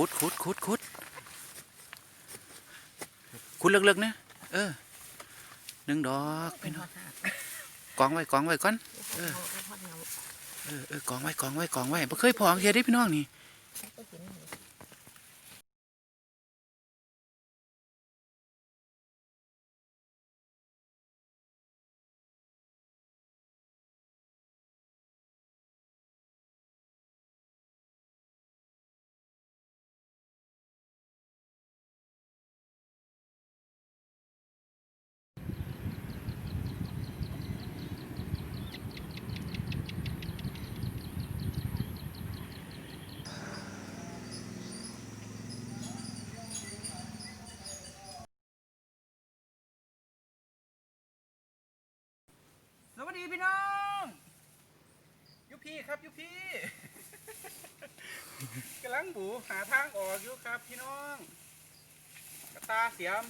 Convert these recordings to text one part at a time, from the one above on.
ขุดขุดขุดขุดขุดเลิกๆนะเออหนึ่งดอกพี่น้องกองไว้กองไว้ก่อนเออเออกองไว้กองไว้กองไว้บ่เคยพอเทียได้พี่น้องนี่ ดีพี่น้อง ยุพี่ครับยุพี่กำลังบูหาทางออกอยู่ครับพี่น้องกระตาเสียม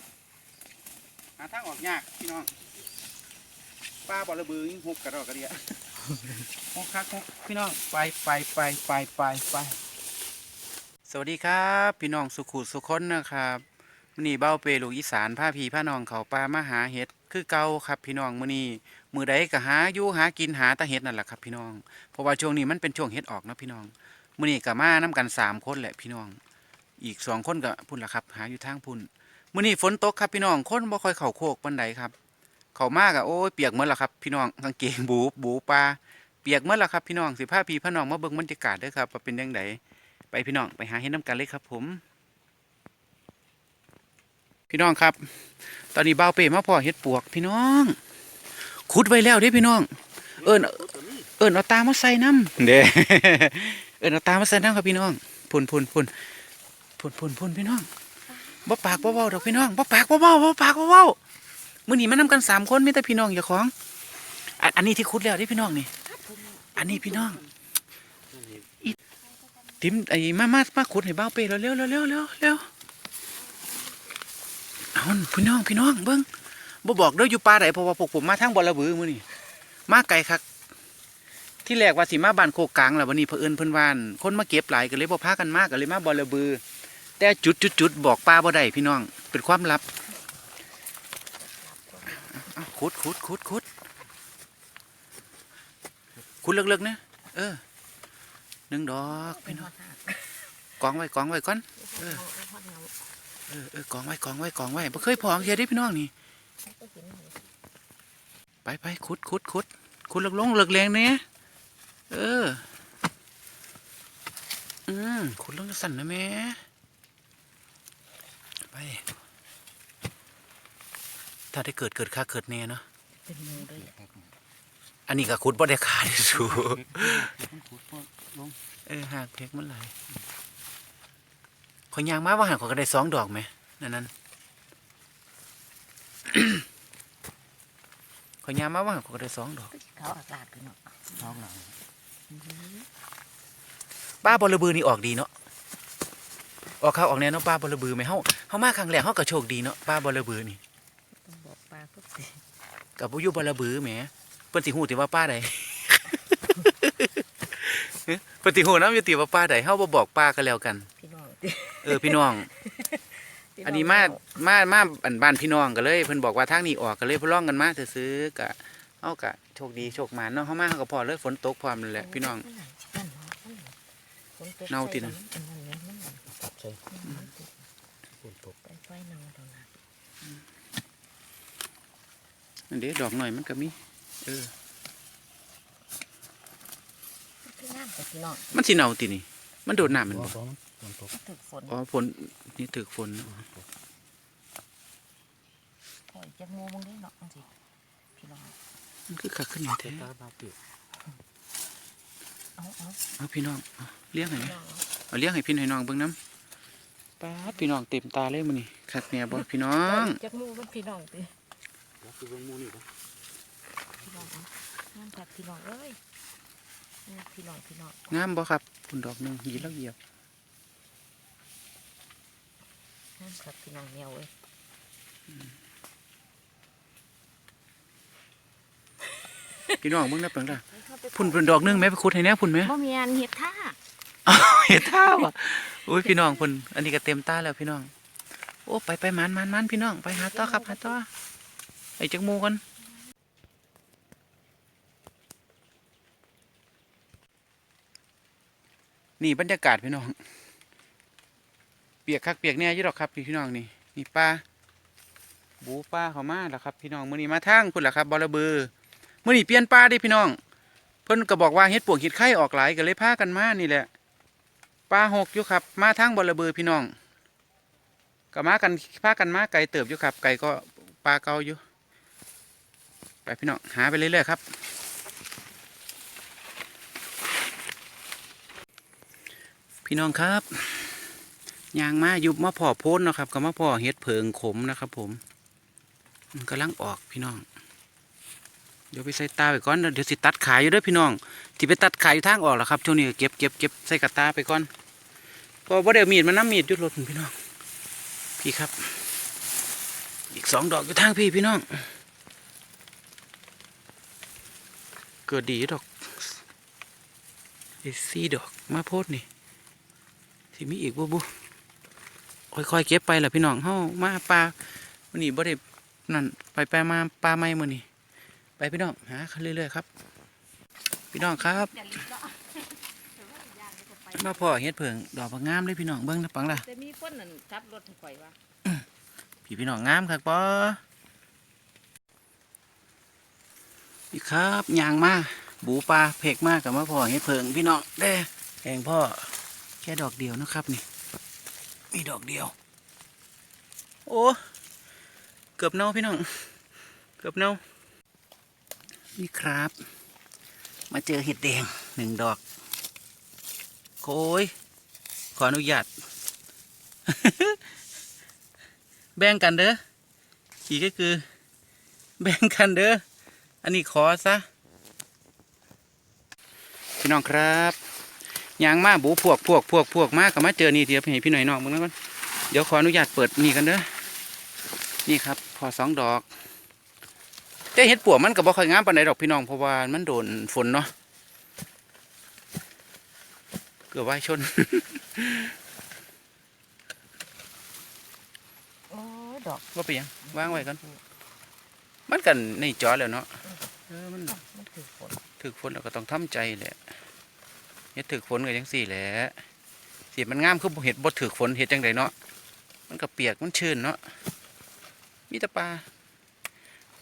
หาทางออกยากพี่น้องป้าบอระบือยหกกระดอกกระเดียหกคักหกพี่น้องไปไปไปไปไปไปสวัสดีครับ พี่น้องสุขุสุคนนะครับนี้เบ้าเปลูกอีสานผ้าพีผ้านองเขาปลามาหาเห็ด คือเก่าครับพี่น้องมื้อนี้มือใดก็หาอยู่หากินหาตะเห็ดนั่นแหละครับพี่น้องเพราะว่าช่วงนี้มันเป็นช่วงเห็ดออกเนาะพี่น้องมื้อนี้ก็มานํกันสามคนแหละพี่น้อง อีกสองคนก็พุ่นละครับ หาอยู่ทางพุ่นมื้อนี้ฝนตกครับพี่น้องคนบ่ค่อยเข้าโคกปานใดครับ เข้ามากอะโอ้ยเปียกหมดและครับพี่น้องกางเกงบูบูปลาเปียกหมดและครับพี่น้องสิพาพี่พาน้องมาเบิ่งบรรยากาศเด้อครับว่าเป็นจังไดไปพี่น้องไปหาเห็ดน้ำกันเลยครับผม พี่น้องครับ อนนี้บ่าวเป้มาพ่อเห็ดปวกพี่น้อง ขุดไว้แล้วเด้พี่น้อง เอิ้นเอิ้นเอาตามาใส่น้ำเด้เอิ้นเอาตามาใส่น้ำครับพี่น้องพุ่นพุ่นพุ่นพุ่นพุ่นพุ่นพี่น้องบ่ปากบ่เว้าดอกพี่น้องบ่ปากบ่เว้าบ่ปากบ่เว้ามื้อนี้มานำกันสามคนมีแต่พี่น้องอย่าของ อันอันนี้ที่ขุดแล้วเด้พี่น้องนี่ อันนี้พี่น้องอีติมไอ้มามามาขุดให้บ้าวเป้เร็วเร็วเร็วเร็วเร็ว เร็วเอาพี่น้องพี่น้องเบิ่งบ่บอกเด้ออยู่ป่าไหนเพราะว่าพวกผมมาทางบอระบือมื้อนี้มาไกลคักที่แรกว่าสิมาบ้านโคกกลางแล้ววันนี้เพิ่นเพิ่นว่านคนมาเก็บหลายก็เลยบ่พากันมากก็เลยมาบอระบือ แต่จุดจุดจุดบอกป้าบ่ได้พี่น้องเป็นความลับขุดขุดขุดขุดขุดเลิกๆนะเออหนึ่งดอกพี่น้องกองไว้กองไว้ก่อนเออ เออกองไว้กองไว้กองไว้บ่เคยพอเทียได้พี่น้องนี่ไปไปขุดขุดขุดขุดเลิกลงเลิกแรงเนี่ยเอออืมขุดลงสั่นนะแม่ไปถ้าได้เกิดเกิดค่าเกิดแน่เนาะเป็นหมูด้วยอันนี้ก็ขุดบ่ได้ขาดสูลงเออหากเพกมันไหลายข อยยางมาว่าหันขอยก็ได้สองดอกไหมนั่นนั่นขอยยางมาว่าหันขอยก็ได้สองดอกเขาอากาศกันเนาะท้องหลังป้าบอระบือนี่ออกดีเนาะออกข้าวออกแนวเนาะป้าบอระบือไหมเฮาเฮามาครั้งแรกเฮาก็โชคดีเนาะป้าบอระบือนี่ต้องบอกปลาทุกสิกับผู้อยู่บอระบือแหมเพิ่นสิฮู้ติว่าป้าใดเอ้ยเพิ่นสิฮู้นำอยู่ติว่าป้าใดเฮาบ่บอกป้าก็แล้วกัน พี่น้องเออพี่น้องอันนี้มามามาอันบ้านพี่น้องก็เลยเพิ่นบอกว่าทางนี้ออกก็เลยพลองกันมาซื้อๆก็เฮาก็โชคดีโชคหมานเนาะเฮามาเฮาก็พอเลยฝนตกพร้อมนั่นแหละพี่น้อง เน่าตินะ ตัดใส่ฝนตกไปไฟเน่าตรงนั้นนั่นเด้ดอกหน่อยมันก็มี เออ คือน้ำกับพี่น้องมันสิเน่าตินี่ มันโดดน้ำแมันบ่บ่บ่ ฝนตกถึกฝนอ๋อฝนนี่ถึกฝนเนาะปล่อยจะมูมึงได้เนาะจังสิพี่น้องมันคือคักขึ้นนี่แท้ตาบาเปียกเอาเอาเอาพี่น้องเอาเลี้ยงให้พี่ไหมน้องเอาเลี้ยงให้พี่ให้น้องเบิ่งน้ำป้าดพี่น้องเต็มตาเลยมื้อนี้คักแน่บ่พี่น้องจะมูมันพี่น้องติแล้วคือเบิ่งหมู่นี่บ่พี่น้องเอาน้ำผัดพี่น้องเอ้ยนี่พี่น้องพี่น้องงามบ่ครับคุณดอกหนึงหีแล้วเหยียบ น้ำผัดพี่น้องเหนียวเว้ยพี่น้องเบิ่งนับเบิ่งล่ะไปเข้าไปพุ่นเพิ่นดอกหนึงแม่ไปขุดให้แน่พุ่นแม่บ่มีอันเห็ดท่าเอ้าวเห็ดท่าว่ะอุ้ยพี่น้องคนอันนี้ก็เต็มตาแล้วพี่น้อง โอ้ไปไปมันมันมันพี่น้องไปหาต่อครับหาต่อไอ้จักหมูกันนี่บรรยากาศพี่น้องเปียกคักเปียกเนี่ยยี่ดอกครับพี่น้องนี่นี่ป้าบูป้าเขามาแล้วครับ พี่น้องมื้อนี้มาทางพุ่นล่ะครับบอระเบือมื้อนี้เปลี่ยนป้าด้พี่น้อง เพิ่นก็บอกว่าเฮ็ดปวกเฮ็ดไข่ออกหลายก็เลยพากันมานี่แหละปลาหกอยู่ครับ มาทางบอระเบือพี่น้องก็มากันพากันมาไก่เติบอยู่ครับ ไก่ก็ปลาเกาอยู่ ไปพี่น้องหาไปเรื่อยๆครับพี่น้องครับ ยางมายุบมาพ่อโพนนะครับก็มาพ่อเฮ็ดเพิงขมนะครับ ผมมันกำลังออกพี่น้อง เดี๋ยวไปใส่ตาไปก่อนเดี๋ยวสิตัดขายอยู่ด้อพี่น้องที่ไปตัดขายอยู่ทางออกแล้วครับช่วงนี้เก็บเก็บเก็บใส่กระตาไปก่อนเพอว่าเดี๋ยวมีดมันน้ำมีดยุดรถพี่น้อง พี่ครับ อีกสองดอกอยู่ทางพี่พี่น้อง เกิดดีดอกไอ้สี่ดอกมาโพดนี่ที่มีอีกบุบุ ค่อยๆเก็บไปแหละพี่น้องเฮามาปลาวันนี้บ่ได้นั่นไปไปมาปลาไม่มื้อนี้ไปพี่น้องหาเรื่อยๆครับ พี่น้องครับจะลิบเนาะแต่ว่าย่างก็ไปมาพ่อเฮ็ดเผิงดอกบางงามเลยพี่น้องเบิ้งนะปังล่ะแต่มีคนนั่นขับรถให้ข่อยว่าพี่พี่น้องงามครับปอนี่ครับยางมาบูปลาเพกมากกับมาพ่อเฮ็ดเผิงพี่น้องเด้แองพ่อแค่ดอกเดียวนะครับนี่ มีดอกเดียว โอ้เกือบเน่าพี่น้อง เกือบเน่านี่ครับ มาเจอเห็ดแดงหนึ่งดอกโอ้ยขออนุญาตแบ่งกันเด้อขี่ก็คือ แบ่งกันเด้ออันนี้ขอซะพี่น้องครับ ยางมาบูพวกพวกพวกพวกมากกับมาเจอนี่เดี๋ยวให้พี่หน่อยน้องมึงนะก่อนเดี๋ยวขออนุญาตเปิดนี่กันเด้อนี่ครับ พอสองดอกแต่เห็ดปวกมันก็บ่ค่อยงามปานใดดอกพี่น้องเพราะว่ามันโดนฝนเนาะเกือบไหวชนโอ้ดอกว่าไปยังวางไว้กัน มันกันในจอแล้วเนาะเออมันมันคือฝนถึกฝนเราก็ต้องทำใจแหละ เฮ็ดถึกฝนก็ยังสี่แหละสีมันงามคือเห็ดบ่ถึกฝนเฮ็ดจังไดเนาะมันก็เปียกมันชื้นเนาะมีแต่ปลา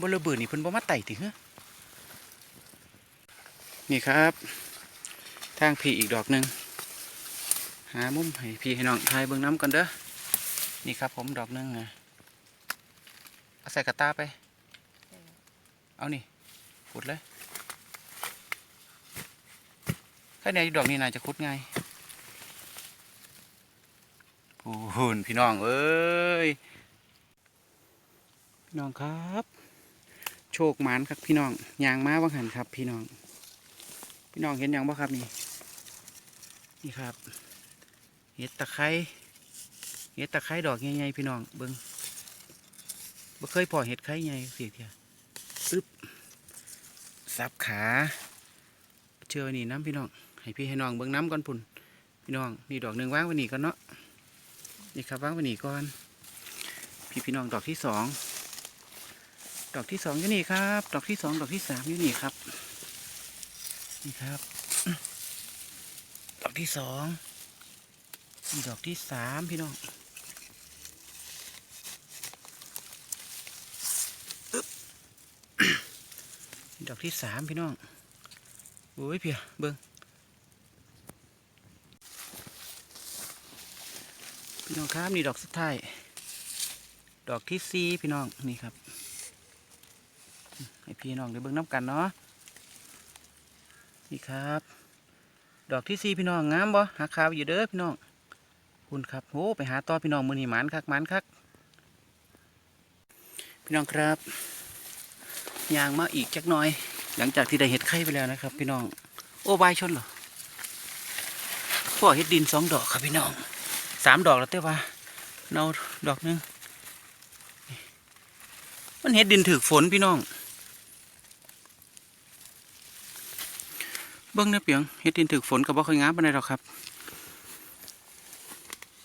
บ่ระเบิดนี่เพิ่นบ่มาไต่ติเหรอนี่ครับ ทางพี่อีกดอกหนึ่งหามุมให้พี่ให้น้องทายเบิ่งน้ำกันเด้อนี่ครับผมดอกหนึ่งอะเอาใส่กระตาไป เอานี่ขุดเลย ข้างในดอกนี้น่าจะคุดง่ายโอ้โหพี่น้องเอ้ยพี่น้องครับ โชคหมานครับพี่น้องยางมาบังหันครับ พี่น้อง พี่น้องเห็นยังบ่ครับนี่นี่ครับเห็ดตะไคร้เห็ดตะไคร้ดอกใหญ่ๆพี่น้องเบิ้งบ่เคยพอเห็ดไข่ใหญ่เสียเทียปึ๊บสับขาเชื่อนี่น้ำพี่น้อง ให้พี่ให้น้องเบิ่งน้ำก่อนพุ่นพี่น้องนี่ดอกหนึ่งว่างไว้นี่ก่อนเนาะนี่ครับว่างไว้นี่ก่อน พี่พี่น้องดอกที่สองดอกที่สองอยู่นี่ครับ ดอกที่สองดอกที่สามอยู่นี่ครับ นี่ครับ ดอกที่สองดอกที่สามพี่น้องดอกที่สามพี่น้องโอ้ยเพียเบิ้ง น้องครับนี่ดอกสุดท้าย ดอกที่สี่พี่น้องนี่ครับ ให้พี่น้องได้เบิ้งน้ำกันเนาะนี่ครับ ดอกที่สี่พี่น้องงามบ่หาขาวอยู่เด้อพี่น้องคุณครับโอ้ไปหาต่อพี่น้องมือนี่หมานคักหมานคักพี่น้องครับยางมาอีกจักน่อย หลังจากที่ได้เห็ดไข่ไปแล้วนะครับ พี่น้อง โอ้ใบชนเหรอพ่อเห็ดดินสองดอกครับพี่น้อง สามดอกแล้วเต้ว่าเนาดอกหนึงมันเห็ดดินถือฝนพี่น้อง เบิ้งเนื้อเปียงเห็ดดินถือฝนกับบ่ค่อยงามปานใดหรอกครับ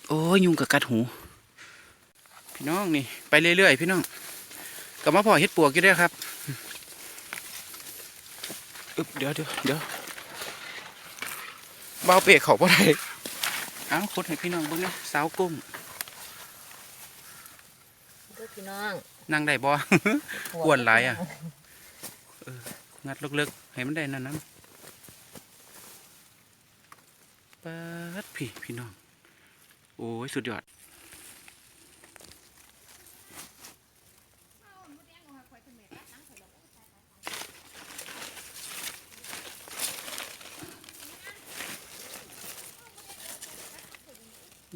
โอ้ยยุงกับกัดหู พี่น้องนี่ ไปเรื่อยๆพี่น้องกับมาพอเฮ็ดปวกอยู่ด้ครับเดี๋ยวเดี๋ยวเดี๋ยวเบาเปะเขาบ่ได้ เอ้าคดให้พี่น้องเบิ่งนะสาวกุ้งเด้อพี่น้องนั่งได้บ่ อ้วนหลายอะงัดเลิกๆให้มันได้นั่นนั้นปัดพี่พี่น้อง โอ้ย สุดยอด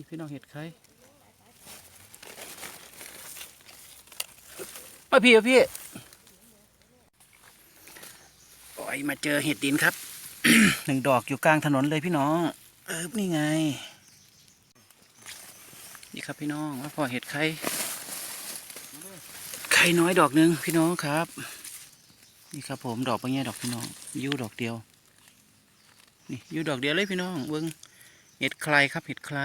พี่น้องเห็ดใครมาพี่มาพี่โอ้ยมาเจอเห็ดดินครับ หนึ่งดอกอยู่กลางถนนเลยพี่น้อง เออนี่ไง นี่ครับพี่น้องว่าพอเห็ดไข่ไข่น้อยดอกหนึ่งพี่น้องครับ นี่ครับผมดอกไปเงี้ยดอกพี่น้องยิ้วดอกเดียวนี่ยิ้วดอกเดียวเลยพี่น้องเบิ้งเห็ดใครครับเห็ดใคร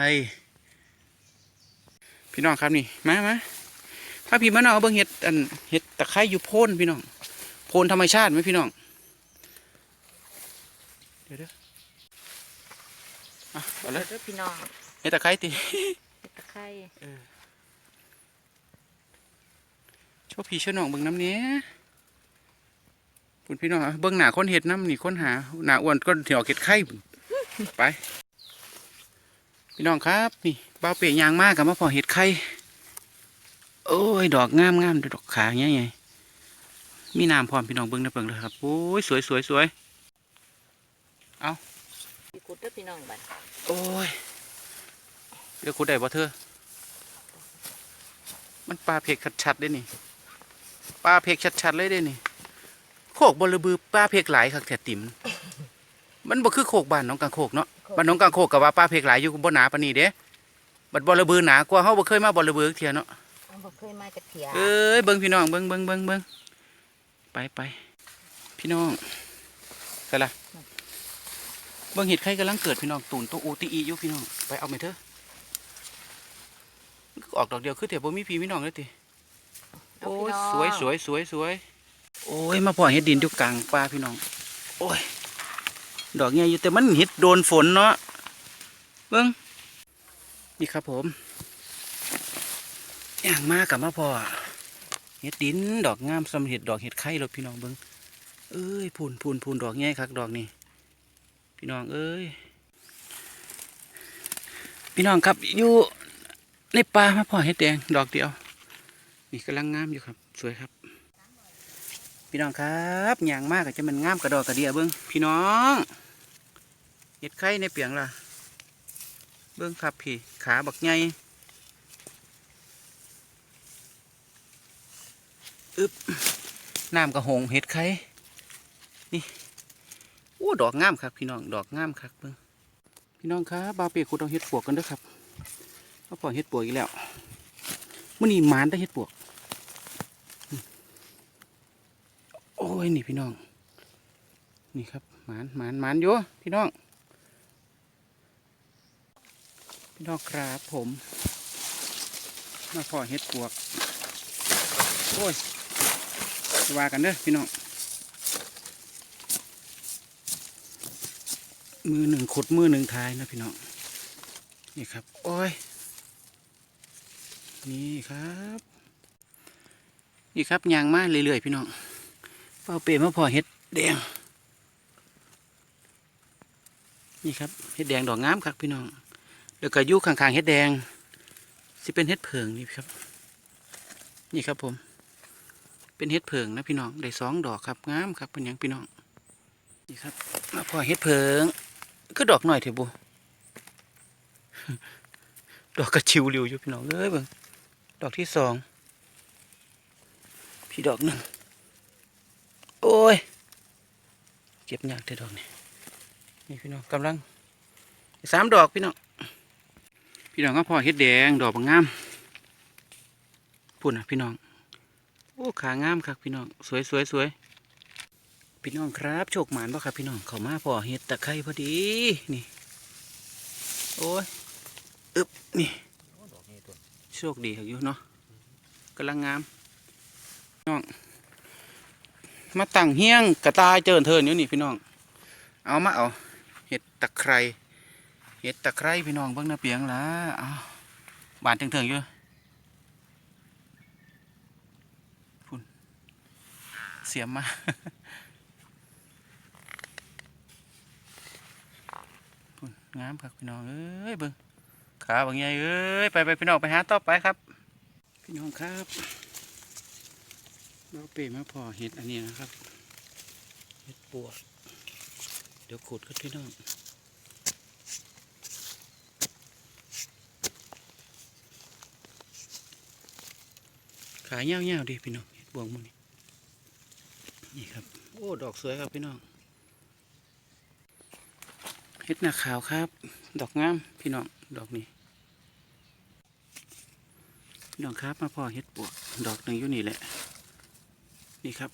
พี่น้องครับนี่มามาถ้าพี่มาเนาะเบิ้งเห็ดอันเห็ดตะไคร้อยู่โพนพี่น้องโพนธรรมชาติไหมพี่น้องเดี๋ยวเดี๋ยวอะเอาเลยเด้อพี่น้องเฮ็ดตะไคร้ติเฮ็ดตะไคร้โชว์พี่โชว์น้องเบิ่งน้ำเนี้ยคุณพี่น้องอะเบิ่งหน้าคนเห็ดน้ำนี่คนหาหน้าอ้วนก็เถียวเก็ดไข่พุ่นไป พี่น้องครับนี่ บ้าวเปียยางมากกับมาพอเห็ดไข่โอ้ย ดอกงามงามดอกขาเงี้ยไงมีน้ำพร้อมพี่น้องเบิ่งนะเบิ่งเลยครับโอ้ยสวยสวยสวยพี่กุดเด้อพี่น้องบัดโอ้ยเดี๋ยวคุณได้บ่เธอมันปลาเพกชัดๆได้นี่ปลาเพกชัดๆเลยได้นี่โคกบอระบือปลาเพกหลายคักแท้ติ่มมันบ่คือโคกบ้านน้องกลางโคกเนาะบ้านน้องกลางโคกกับว่าปลาเพกหลายอยู่บ่หนาปานนี้เด้ บัดบอระบือหนากว่าเฮาบ่เคยมาบอระบือเที่ยเนาะเอาบ่เคยมาจากเถียเอ้ยเบิ่งพี่น้องเบิ่งเบิ่งเบิ่งเบิ่งไปไปพี่น้องใส่ละเบิ่งเห็ดไข่กำลังเกิดพี่น้องตูนตัวอูตีอีอยู่พี่น้องไปเอาไหมเถอะออกดอกเดียวคือเถอะบ่มีพี่มีน้องเลยติเอาโอ้พี่ยน้องสวยสวยสวยสวยโอ้ยมาพ่อเห็ดดินอยู่กลางป่าพี่น้อง โอ้ย ดอกเงี้ยอยู่แต่มันเห็ดโดนฝนเนาะเบิ่ง นี่ครับผมอย่างมากกับมาพอเห็ดดินดอกงามสำเห็ดดอกเห็ดไข่รถพี่น้องเบิ้งเอ้ยพูนพูนพูนดอกใหญ่คักดอกนี่พี่น้องเอ้ยพี่น้องครับอยู่ในป่ามาพอเห็ดแดงดอกเดียวนี่กำลังงามอยู่ครับ สวยครับ พี่น้องครับอย่างมากก็จะมันงามกระดอกกระเดียเบิ้งพี่น้องเห็ดไข่ในเปียงล่ะ เบิ้งครับพี่ ขาบักใหญ่อึบน้ำกระหงเห็ดไข่นี่โอ้ดอกงามครับพี่น้องดอกงามครับเบิ่งพี่น้องครับบาเปียกขุดเอาเห็ดปวกกันด้วยครับมาป่อยเห็ดปวกอีกแล้วมื่อนี้หมานได้เห็ดปวก โอ้ยนี่พี่น้อง นี่ครับหมานหมานหมานอยู่พี่น้อง พี่น้องครับผมมาพอเห็ดปวก โอ้ยว่ากันเด้อพี่น้อง มือหนึ่งขุดมือหนึ่งทายนะพี่น้อง นี่ครับ โอ้ย นี่ครับ นี่ครับยางมาเรื่อยๆพี่น้องเป้าเปรมาพอเห็ดแดง นี่ครับเห็ดแดงดอกงามครับพี่น้อง แล้วก็ยุข้างๆเห็ดแดงสิเป็นเห็ดเผิงนี่ครับ นี่ครับผม เป็นเห็ดเผิงนะพี่น้องได้สองดอกครับงามครับเป็นหยังพี่น้องนี่ครับมาพอเห็ดเผิงก็ดอกหน่อยเถอะบุดอกกระชิวริวอยู่พี่น้องเอ้ยเบิ่งดอกที่สองพี่ดอกหนึ่งโอ้ยเจ็บยากแต่ดอกนี่นี่พี่น้องกำลังสามดอกพี่น้อง พี่น้องก็พอเห็ดแดงดอกงงามพุ่นนะพี่น้อง โอ้ขางามครับพี่น้องสวยสวยสวยพี่น้องครับโชคหมานบ่ครับพี่น้องเขามาพอเห็ดตะไคร้พอดีนี่ โอ้ยอึบนี่โอ้ดอกนี้ตัวโชคดีครับอยู่เนาะกำลังงามน้องมาตั้งเฮี้ยงกระตายเจินเทินอยู่นี่พี่น้อง เอามาเอาเห็ดตะไคร้ เห็ดตะไคร้พี่น้องเบิ่งหน้าเปียงละเอาบานเถิงๆอยู่พุ่นเสียมมาพุ่นงามครับพี่น้องเอ้ยเบิ่งขาบางใหญ่เอ้ยไปไปพี่น้องไปหาต่อไปครับ พี่น้องครับเราเปรมาพอเห็ดอันนี้นะครับ เห็ดปวกเดี๋ยวขุดครับพี่น้อง ขาเงี้ยวๆดิพี่น้องเห็ดบวงมันนี่นี่ครับ โอ้ ดอกสวยครับพี่น้องเห็ดหน้าขาวครับ ดอกงามพี่น้องดอกนี้พี่น้องครับมาพอเห็ดปวกดอกหนึ่งอยู่นี่แหละ นี่ครับ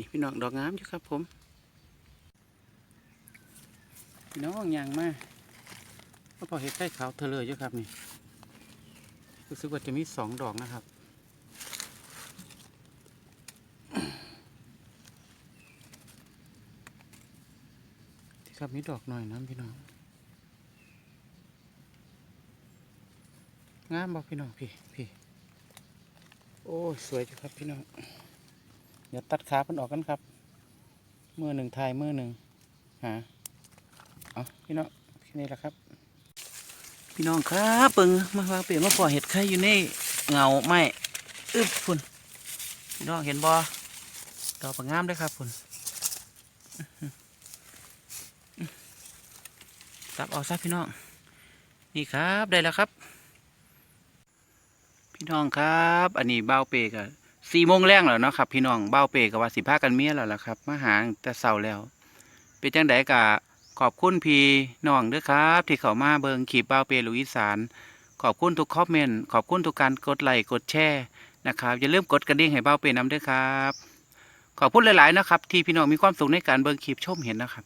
นี่พี่น้องดอกงามอยู่ครับผม พี่น้องยางมามาพอเห็ดใต้ขาวเธอเลยอยู่ครับนี่รู้สึกว่าจะมีสองดอกนะครับที่ครับมีดอกหน่อยน้ำพี่น้อง งามบอกพี่น้องพี่พี่ โอ้สวยจังครับพี่น้อง เดี๋ยวตัดขาเพิ่นออกกันครับมือหนึ่งทายมือหนึ่งหาเอาพี่น้องแค่นี้แหละครับ พี่น้องครับเปิงมาว่าเปลี่ยนมาปล่อยเห็ดไข่อยู่ในเงาไม้อึบพุ่นพี่น้องเห็นบ่ดอกประงามเลยครับพุ่นตับเอาซะพี่น้อง นี่ครับได้แล้วครับ พี่น้องครับ อันนี้เบ้าเปกับ สี่โมงแรงแล้วเนาะครับ พี่น้องเบ้าเปกับว่าสิพากันเมียแล้วล่ะครับมาหาแต่เสาแล้วเป็นจังไดกะขอบคุณพี่น้องด้อครับ ที่เขามาเบิงขีบเบ้าเปลุยสานขอบคุณทุกคอมเมนต์ขอบคุณทุกการกดไลค์กดแชร์นะครับอย่าลืมกดกระดิ่งให้เบ้าเปนำด้วยครับ ขอบคุณหลายๆนะครับ ที่พี่น้องมีความสุขในการเบิงคลิปชมเห็นนะครับ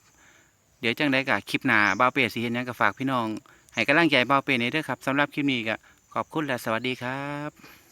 เดี๋ยวจังไดกะคลิปหน้าเบ้าเปสิเห็นยังก็ฝากพี่น้องให้กำลังใจเบ้าเปนี้ด้วยครับสำหรับคลิปนี้ก็ขอบคุณและสวัสดีครับ